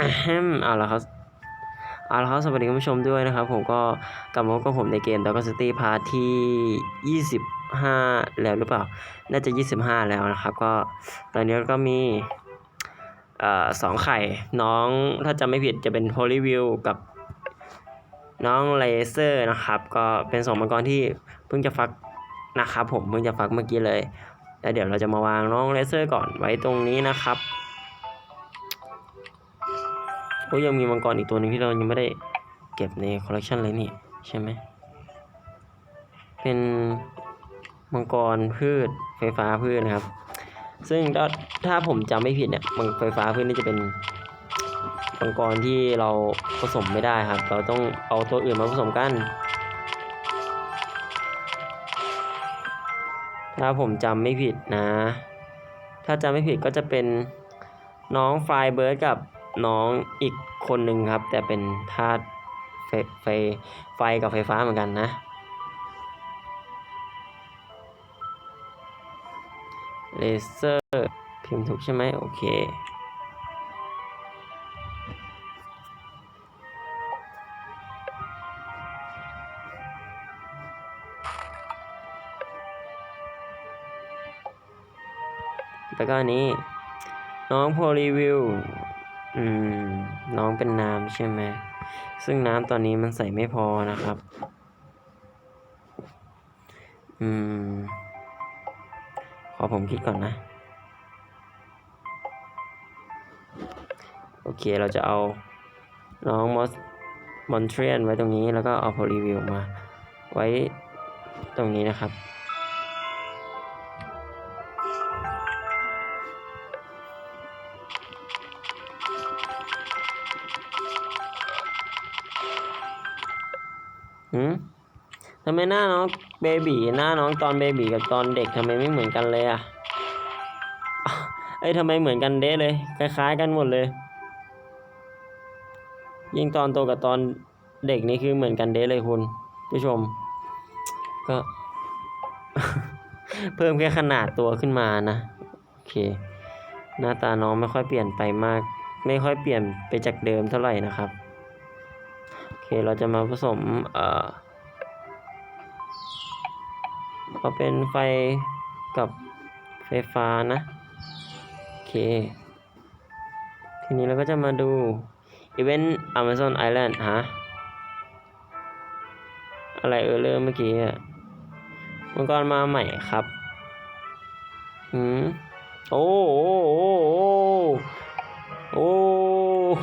อะแฮมเอาละครับเอาละครับสวัสดีคุณผู้ชมด้วยนะครับ ผมก็กลับมาพบกับผมในเกม Dog City Part ที่ 25 แล้วหรือเปล่า น่าจะ 25 แล้วนะครับ ก็ตอนนี้ก็มีอสองไข่ น้องถ้าจำไม่ผิดจะเป็น Holy View กับน้องเลเซอร์นะครับ ก็เป็นสองมังกรที่เพิ่งจะฟักนะครับผมเพิ่งจะฟักเมื่อกี้เลยแล้วเดี๋ยวเราจะมาวางน้องเลเซอร์ก่อนไว้ตรงนี้นะครับ โอ้ยังมีมังกรอีกตัวหนึ่งที่เรายังไม่ได้เก็บในคอลเลกชันเลยนี่ใช่ไหม เป็นมังกรพืชไฟฟ้าพืชนะครับ ซึ่งถ้าถ้าผมจำไม่ผิดเนี่ยมังไฟฟ้าพืชนี่จะเป็นมังกรที่เราผสมไม่ได้ครับ เราต้องเอาตัวอื่นมาผสมกันถ้าผมจำไม่ผิดนะ ถ้าจำไม่ผิดก็จะเป็นน้องไฟเบิร์ดกับ น้องอีกคนหนึ่งครับ แต่เป็นธาตุไฟไฟไฟกับไฟฟ้าเหมือนกันนะ เลเซอร์พิมพ์ถูกใช่ไหมโอเคแล้วก็อันนี้ น้องโพรีวิว อืม น้องเป็นน้ำใช่ไหม ซึ่งน้ำตอนนี้มันใส่ไม่พอนะครับ อืม ขอผมคิดก่อนนะ โอเค เราจะเอา น้องมอสมอนเทรียนไว้ตรงนี้ แล้วก็เอาโพรีวิวมา ไว้ตรงนี้นะครับ หืมทำไมหน้าน้องเบบีหน้าน้องตอนเบบีกับตอนเด็กทำไมไม่เหมือนกันเลยอะเอ้ยทำไมเหมือนกันเด้เลย คล้ายๆ กันหมดเลย ยิ่งตอนโตกับตอนเด็กนี่คือเหมือนกันเด้เลยคุณผู้ชม ก็ เพิ่มแค่ขนาดตัวขึ้นมานะ โอเค หน้าตาน้องไม่ค่อยเปลี่ยนไปมาก ไม่ค่อยเปลี่ยนไปจากเดิมเท่าไหร่นะครับ ค เราจะมาผสมเอ่อเอเป็นไฟกับไฟฟ้านะ โอเค ทีนี้เราก็จะมาดู Event Amazon Island ฮะ อะไรเออเริ่มเมื่อกี้อะมังกรมาใหม่ครับ อืม โอ้โอ้โอ้โอ้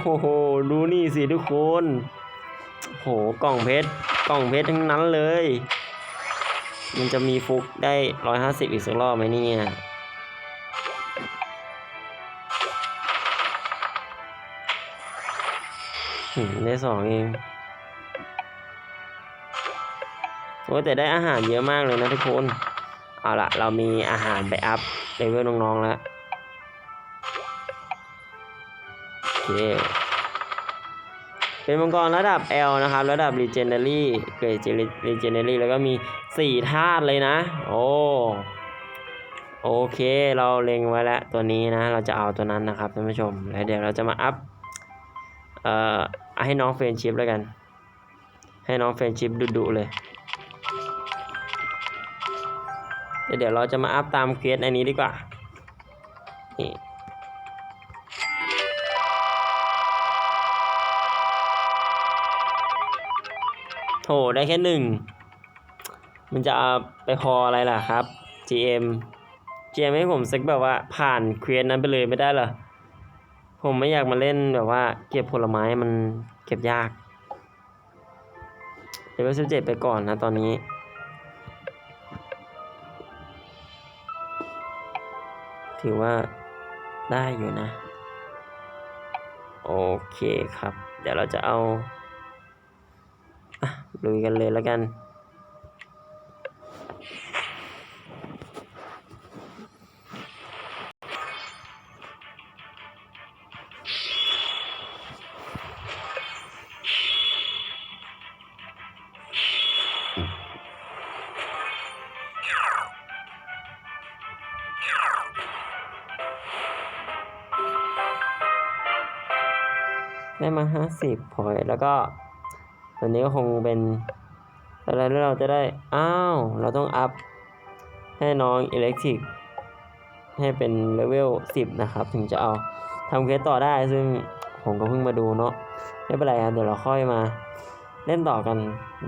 โอ้โหดูนี่สิทุกคน โหกล่องเพชรกล่องเพชรทั้งนั้นเลย มันจะมีฟุกได้ร้อยห้าสิบอีกสักรอบไหมเนี่ยได้สองเองโอ้แต่ได้อาหารเยอะมากเลยนะทุกคน เอาละเรามีอาหารไปอัพเลเวลน้องๆแล้วโอเค เป็นมังกรระดับ L นะครับ ระดับ Legendary เกรด Legendary แล้วก็มี 4 ธาตุเลยนะ โอ้โอเค เราเล็งไว้แล้วตัวนี้นะ เราจะเอาตัวนั้นนะครับท่านผู้ชม แล้วเดี๋ยวเราจะมาอัพ เอ่อ ให้น้องเฟรนชิพแล้วกัน ให้น้องเฟรนชิพดุๆเลยเดี๋ยวเราจะมาอัพตามเควสอันนี้ดีกว่า นี่ โถได้แค่หนึ่ง มันจะไปพออะไรล่ะครับ GM GM ให้ผมสักแบบว่าผ่านเควสนั้นไปเลยไม่ได้เหรอ ผมไม่อยากมาเล่นแบบว่า เก็บผลไม้มันเก็บยากเลเวลสิบเจ็ดไปก่อนนะตอนนี้ ถือว่าได้อยู่นะ โอเคครับ เดี๋ยวเราจะเอา ลุยกันเลยแล้วกัน ได้มาห้าสิบพอยแล้วก็ ตัวนี้ก็คงเป็นอะไรแล้วเราจะได้ อ้าว เราต้องอัพให้น้องอิเล็กทริกให้เป็นเลเวลสิบนะครับ ถึงจะเอาทำเควสต่อได้ซึ่งผมก็เพิ่งมาดูเนาะไม่เป็นไรครับเดี๋ยวเราค่อยมาเล่นต่อกัน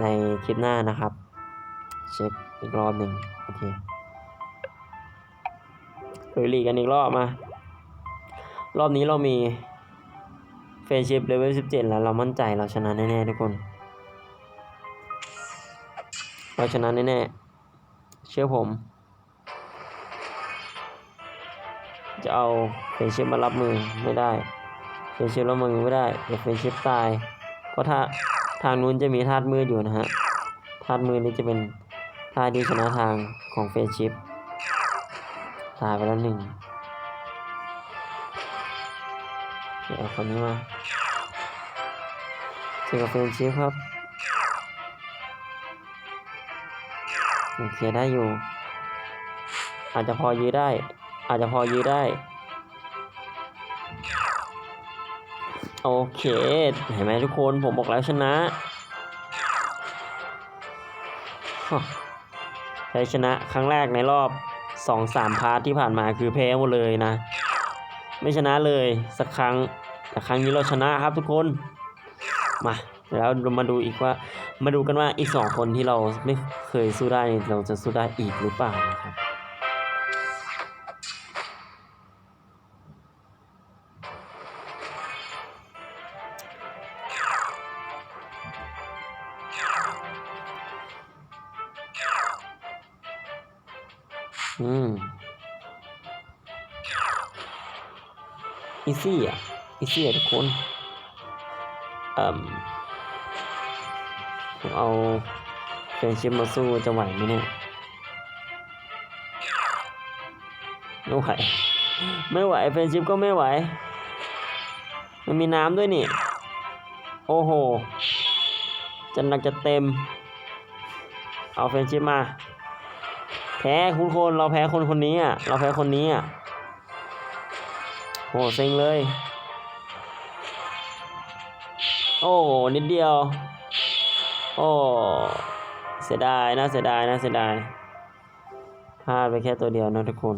ในคลิปหน้านะครับ เช็คอีกรอบหนึ่งโอเคลุยลีกกันอีกรอบมา รอบนี้เรามีเฟรนชิพเลเวล17 แล้วเรามั่นใจเราชนะแน่ๆทุกคน เราชนะแน่ๆเชื่อผม จะเอาเฟรนชิพมารับมือไม่ได้เฟรนชิพรับมือไม่ได้เดี๋ยวเฟรนชิพตาย เพราะถ้าทางนู้นจะมีธาตุมืดอยู่นะฮะธาตุมืดนี้จะเป็นธาตุที่ชนะทางของเฟรนชิพตายไปแล้วหนึ่งเดี๋ยวเอาคนนี้มาเจอกับเฟรนชิพครับ โอเคได้อยู่ อาจจะพอยื้อได้ อาจจะพอยื้อได้ โอเค เห็นไหมทุกคนผมบอกแล้วชนะใช้ชนะครั้งแรกในรอบสองสามพาร์ทที่ผ่านมาคือแพ้หมดเลยนะ ไม่ชนะเลยสักครั้งแต่ครั้งนี้เราชนะครับทุกคน มา แล้วมาดูอีกว่ามาดูกันว่าอีกสองคนที่เราไม่เคยสู้ได้เราจะสู้ได้อีกหรือเปล่านะครับอืมอีซี่อะอีซี่อะทุกคนอ่มผม เอาเฟรนชิพมาสู้จะไหวไหมเนี่ยไม่ไหว ไม่ไหวเฟรนชิพก็ไม่ไหว มันมีน้ำด้วยนี่ โอ้โหจะหนักจะเต็ม เอาเฟรนชิพมา แพ้คุณคนเราแพ้คนคนนี้อะ เราแพ้คนนี้อะโหเซ็งเลย โอ้นิดเดียว โอ้เสียดายนะเสียดายนะเสียดายพลาดไปแค่ตัวเดียวนะทุกคน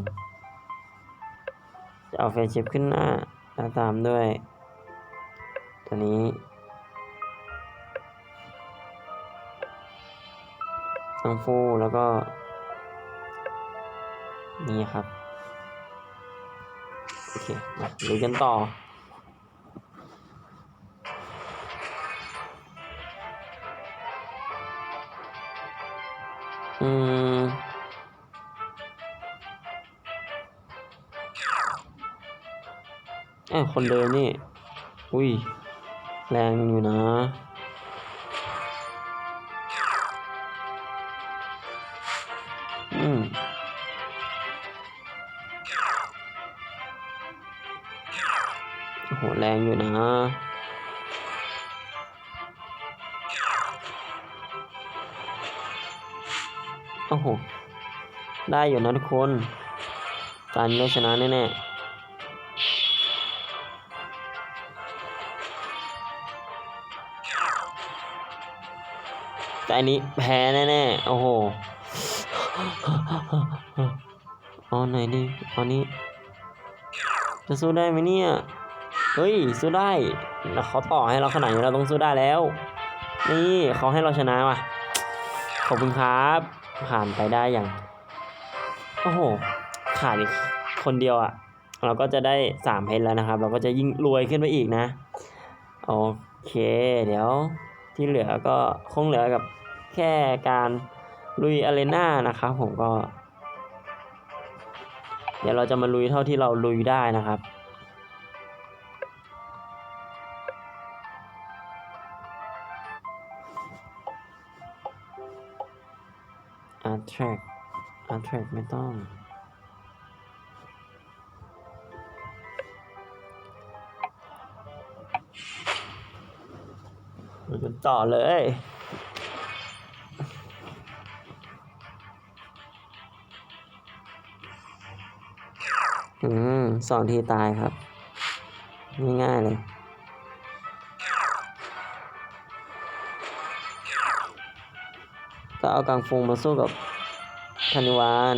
จะเอาเฟรนชิพขึ้นหน้าตามด้วย ตัวนี้ตังฟูแล้วก็ นี่ครับ โอเคมาลุยกันต่อ มเอ้คนเดินนี่ อุ้ย แรงอยู่นะ อืมโห แรงอยู่นะ โอ้โห ได้อยู่นะทุกคน การนี้ชนะแน่ๆแต่อันนี้แพ้แน่ๆ โอ้โห เอาไหนดีเอานี้ จะสู้ได้ไหมเนี่ย เฮ้ย สู้ได้แล้วเขาต่อให้เราขนาดนี้เราต้องสู้ได้แล้ว นี่เขาให้เราชนะว่ะ ขอบคุณครับ ผ่านไปได้อย่าง โอ้โห ขาดอีกคนเดียวอะ่ะ เราก็จะได้สามเพชรแล้วนะครับ เราก็จะยิ่งรวยขึ้นไปอีกนะ โอเค เดี๋ยวที่เหลือก็คงเหลือกับแค่การลุยอารีนานะครับผมก็ เดี๋ยวเราจะมาลุยเท่าที่เราลุยได้นะครับ แทร็กอันแทร็กไม่ต้อง ดูกันต่อเลยอืมสองทีตายครับ ง่ายๆเลย ก็เอากางฟูมาสู้กับ ธนิวาน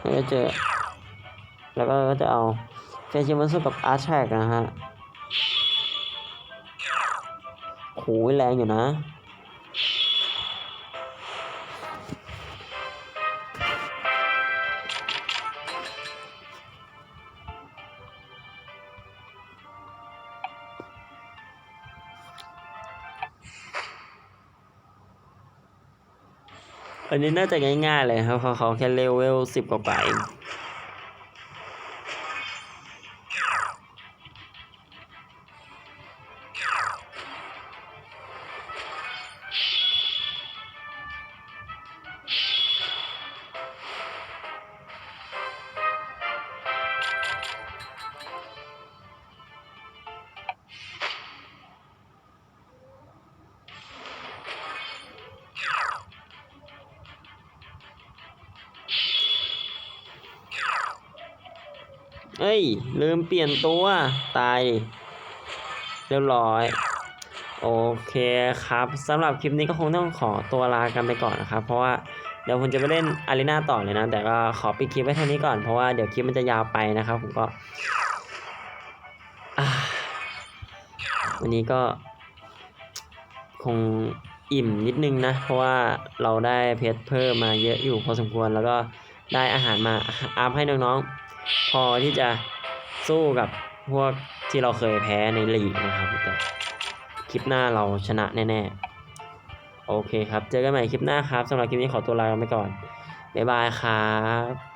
แล้วก็เจอ แล้วก็ก็จะเอาเฟชิมาสู้กับอาร์แทกนะฮะโหแรงอยู่นะ อันนี้น่าจะง่ายๆเลยครับเพราะเขาแค่เลเวลสิบกว่าๆเอง เอ้ย ลืมเปลี่ยนตัว ตาย เรียบร้อย โอเคครับสำหรับคลิปนี้ก็คงต้องขอตัวลากันไปก่อนนะครับ เพราะว่าเดี๋ยวผมจะไปเล่นอารีนาต่อเลยนะ แต่ก็ขอปิดคลิปไว้เท่านี้ก่อน เพราะว่าเดี๋ยวคลิปมันจะยาวไปนะครับ ผมก็วันนี้ก็คงอิ่มนิดนึงนะ เพราะว่าเราได้เพชรเพิ่มมาเยอะอยู่พอสมควรแล้วก็ได้อาหารมาอัพให้น้องๆ พอที่จะสู้กับพวกที่เราเคยแพ้ในลีกนะครับแต่คลิปหน้าเราชนะแน่ๆ โอเคครับ เจอกันใหม่คลิปหน้าครับสำหรับคลิปนี้ขอตัวลาไปก่อน บ๊ายบายครับ